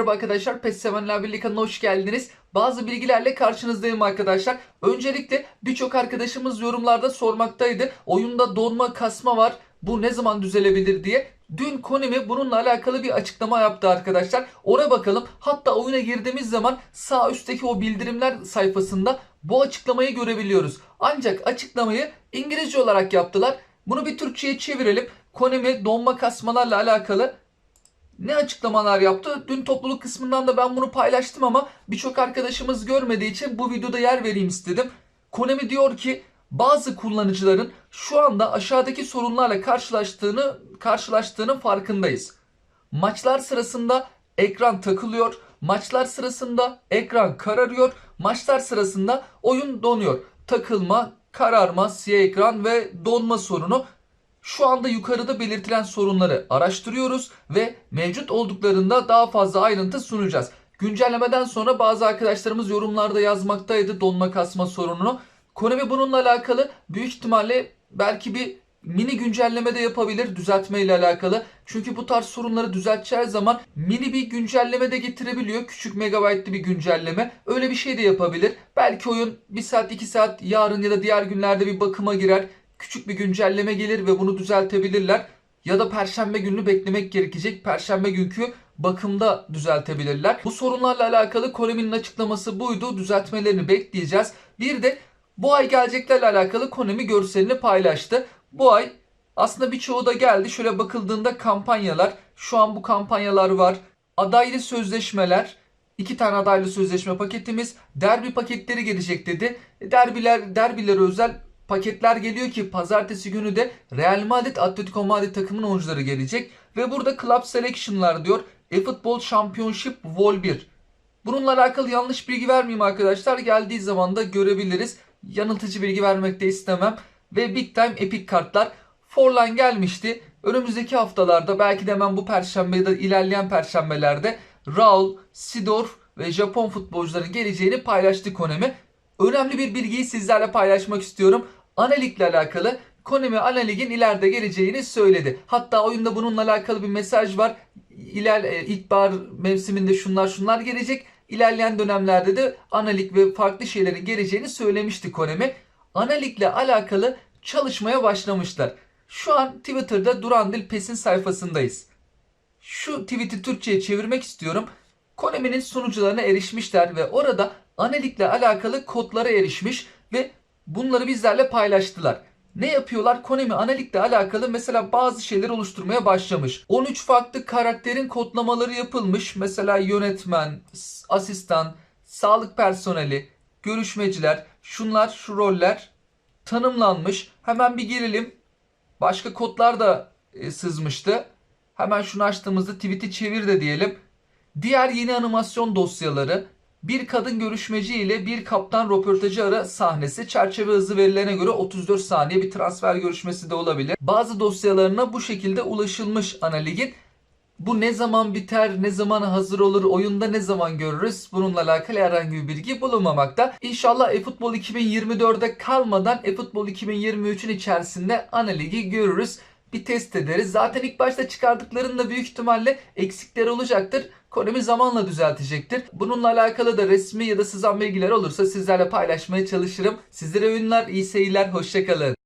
Merhaba arkadaşlar, PES Sevenler hoş geldiniz. Bazı bilgilerle karşınızdayım arkadaşlar. Öncelikle birçok arkadaşımız yorumlarda sormaktaydı. Oyunda donma, kasma var. Bu ne zaman düzelebilir diye. Dün Konami bununla alakalı bir açıklama yaptı arkadaşlar. Ona bakalım. Hatta oyuna girdiğimiz zaman sağ üstteki o bildirimler sayfasında bu açıklamayı görebiliyoruz. Ancak açıklamayı İngilizce olarak yaptılar. Bunu bir Türkçe'ye çevirelim. Konami donma kasmalarla alakalı ne açıklamalar yaptı? Dün topluluk kısmından da ben bunu paylaştım ama birçok arkadaşımız görmediği için bu videoda yer vereyim istedim. Konami diyor ki bazı kullanıcıların şu anda aşağıdaki sorunlarla karşılaştığını karşılaştığının farkındayız. Maçlar sırasında ekran takılıyor. Maçlar sırasında ekran kararıyor. Maçlar sırasında oyun donuyor. Takılma, kararma, siyah ekran ve donma sorunu şu anda yukarıda belirtilen sorunları araştırıyoruz ve mevcut olduklarında daha fazla ayrıntı sunacağız. Güncellemeden sonra bazı arkadaşlarımız yorumlarda yazmaktaydı donma kasma sorununu. Konami bununla alakalı büyük ihtimalle belki bir mini güncelleme de yapabilir düzeltme ile alakalı. Çünkü bu tarz sorunları düzelteceği zaman mini bir güncelleme de getirebiliyor. Küçük megabaytlı bir güncelleme. Öyle bir şey de yapabilir. Belki oyun 1 saat 2 saat yarın ya da diğer günlerde bir bakıma girer küçük bir güncelleme gelir ve bunu düzeltebilirler. Ya da perşembe gününü beklemek gerekecek. Perşembe günkü bakımda düzeltebilirler. Bu sorunlarla alakalı Konami'nin açıklaması buydu. Düzeltmelerini bekleyeceğiz. Bir de bu ay geleceklerle alakalı Konami görselini paylaştı. Bu ay aslında birçoğu da geldi. Şöyle bakıldığında kampanyalar. Şu an bu kampanyalar var. Adaylı sözleşmeler. iki tane adaylı sözleşme paketimiz. Derbi paketleri gelecek dedi. Derbiler, derbilere özel paketler geliyor ki pazartesi günü de Real Madrid Atletico Madrid takımının oyuncuları gelecek. Ve burada Club Selection'lar diyor. eFootball Championship Vol 1. Bununla alakalı yanlış bilgi vermeyeyim arkadaşlar. Geldiği zaman da görebiliriz. Yanıltıcı bilgi vermek de istemem. Ve Big Time Epic kartlar. Forlan gelmişti. Önümüzdeki haftalarda belki de hemen bu perşembe ya da ilerleyen perşembelerde Raul, Sidorf ve Japon futbolcuların geleceğini paylaştı Konami. Önemli bir bilgiyi sizlerle paylaşmak istiyorum. Analik ile alakalı Konami Analig'in ileride geleceğini söyledi. Hatta oyunda bununla alakalı bir mesaj var. İler, e, ilkbahar mevsiminde şunlar şunlar gelecek. İlerleyen dönemlerde de Analik ve farklı şeylerin geleceğini söylemişti Konami. Analik ile alakalı çalışmaya başlamışlar. Şu an Twitter'da Durandil Pes'in sayfasındayız. Şu tweet'i Türkçe'ye çevirmek istiyorum. Konami'nin sunucularına erişmişler ve orada Analik'le alakalı kodlara erişmiş ve bunları bizlerle paylaştılar. Ne yapıyorlar? Konami Analik'le alakalı mesela bazı şeyler oluşturmaya başlamış. 13 farklı karakterin kodlamaları yapılmış. Mesela yönetmen, asistan, sağlık personeli, görüşmeciler, şunlar, şu roller tanımlanmış. Hemen bir girelim. Başka kodlar da e, sızmıştı. Hemen şunu açtığımızda tweet'i çevir de diyelim. Diğer yeni animasyon dosyaları, bir kadın görüşmeci ile bir kaptan röportajı ara sahnesi çerçeve hızı verilerine göre 34 saniye bir transfer görüşmesi de olabilir. Bazı dosyalarına bu şekilde ulaşılmış Analig'in. Bu ne zaman biter, ne zaman hazır olur, oyunda ne zaman görürüz? Bununla alakalı herhangi bir bilgi bulunmamakta. İnşallah eFootball 2024'de kalmadan eFootball 2023'ün içerisinde Analig'i görürüz bir test ederiz. Zaten ilk başta çıkardıklarında büyük ihtimalle eksikleri olacaktır. Konami zamanla düzeltecektir. Bununla alakalı da resmi ya da sızan bilgiler olursa sizlerle paylaşmaya çalışırım. Sizlere oyunlar, iyi seyirler, hoşçakalın.